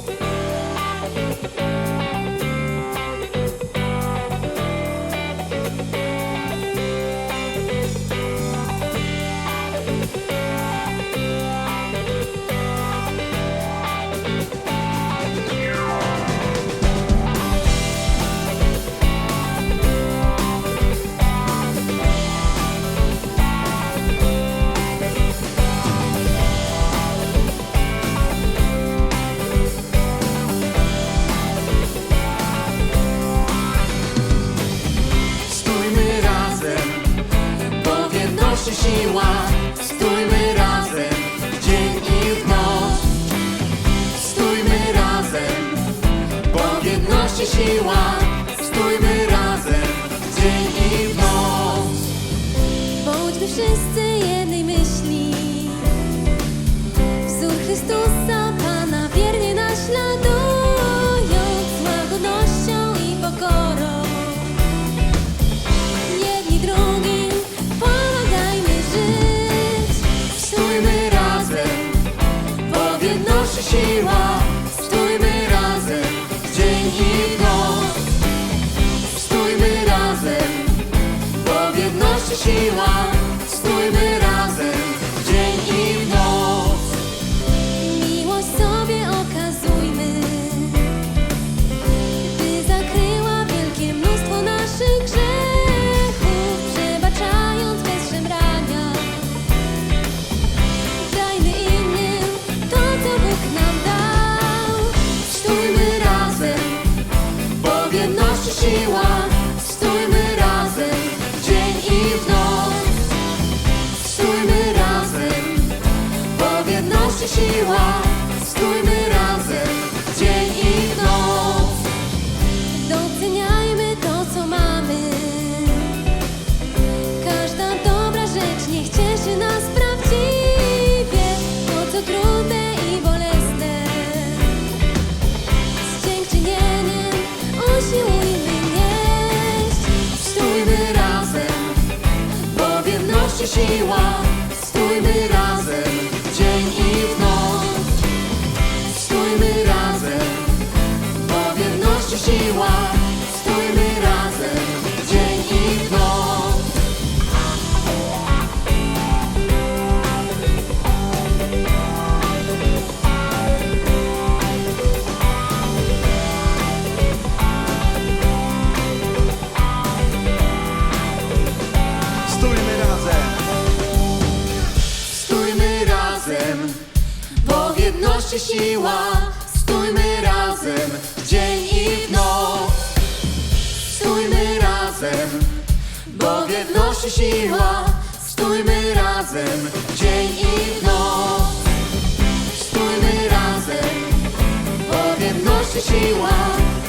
Stójmy jedności siła. Stójmy razem, w dzień i w noc. Stójmy razem, bo w jedności siła. Stójmy razem, w dzień i w noc. Bądźmy wszyscy jednej myśli Wzór Chrystusa siła. Stójmy razem, w dzień i w noc. Stójmy razem, bo w jedności siła. Stójmy razem, siła. Stójmy razem, dzień i noc. Doceniajmy to, co mamy Każda dobra rzecz niech cieszy nas prawdziwie To, co trudne i bolesne Z dziękczynieniem usiłujmy nieść Stójmy razem, bo w jedności siła. Jedności siła. Stójmy razem, dzień i w noc. Stójmy razem, bo w siła. Stójmy razem, dzień i w noc. Stójmy razem, bo w siła.